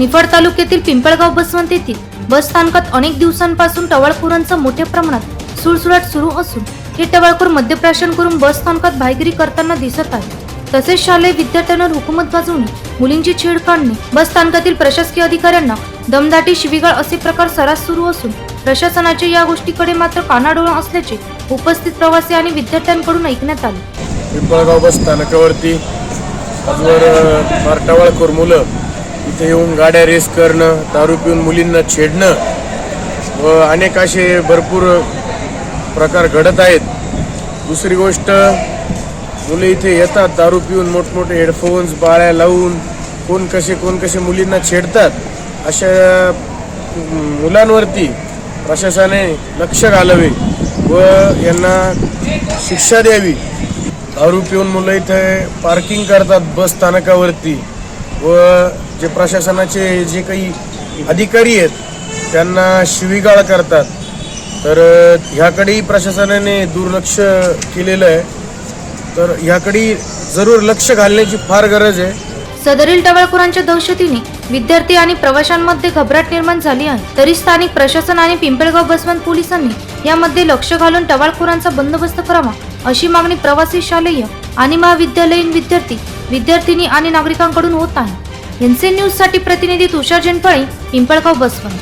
निफाड तालुक्यातील पिंपळगाव बसवंत येथील बस स्थानकात अनेक दिवसांपासून टवाळखोरांचा मोठ्या प्रमाणात सुळसुळाट सुरू असून हे टवाळखोर मद्यप्राशन करून बस स्थानकात भायगिरी करताना दिसत आहे तसेच शालेय विद्यार्थ्यांवर हुकूमत गाजवणे मुलींची छेड काढणे बस स्थानकातील प्रशासकीय अधिकाऱ्यांना दमदाटी शिवीगाळ असे प्रकार सरास सुरू असून प्रशासनाचे या गोष्टीकडे मात्र कानाडोळा असल्याचे उपस्थित प्रवासी आणि विद्यार्थ्यांकडून ऐकण्यात आले. पिंपळगाव बस स्थानकावरती आजवर मुलं इथे येऊन गाड्या रेस करणं दारू पिऊन मुलींना छेडणं व अनेक असे भरपूर प्रकार घडत आहेत. दुसरी गोष्ट मुलं इथे येतात दारू पिऊन मोठमोठे हेडफोन्स बाळ्या लावून कोण कसे कोण कसे मुलींना छेडतात अशा मुलांवरती प्रशासनाने लक्ष घालावे व यांना शिक्षा द्यावी. दारू पिऊन मुलं इथे पार्किंग करतात बस स्थानकावरती. व जे प्रशासनाचे जे काही अधिकारी आहेत त्यांना शिवीगाळ करतात. तर ह्याकडेही प्रशासनाने दुर्लक्ष केलेलं आहे. तर ह्याकडे जरूर लक्ष घालण्याची फार गरज आहे. सदरील टवाळखोरांच्या दहशतीने विद्यार्थी आणि प्रवाशांमध्ये घबराट निर्माण झाली आहे. तरी स्थानिक प्रशासन आणि पिंपळगाव बसवंत पोलिसांनी यामध्ये लक्ष घालून टवाळखोरांचा बंदोबस्त करावा अशी मागणी प्रवासी शालेय आणि महाविद्यालयीन विद्यार्थी विद्यार्थिनी आणि नागरिकांकडून होत आहे. एनसी न्यूजसाठी प्रतिनिधी तुषार जनफळे पिंपळगाव बसवंत.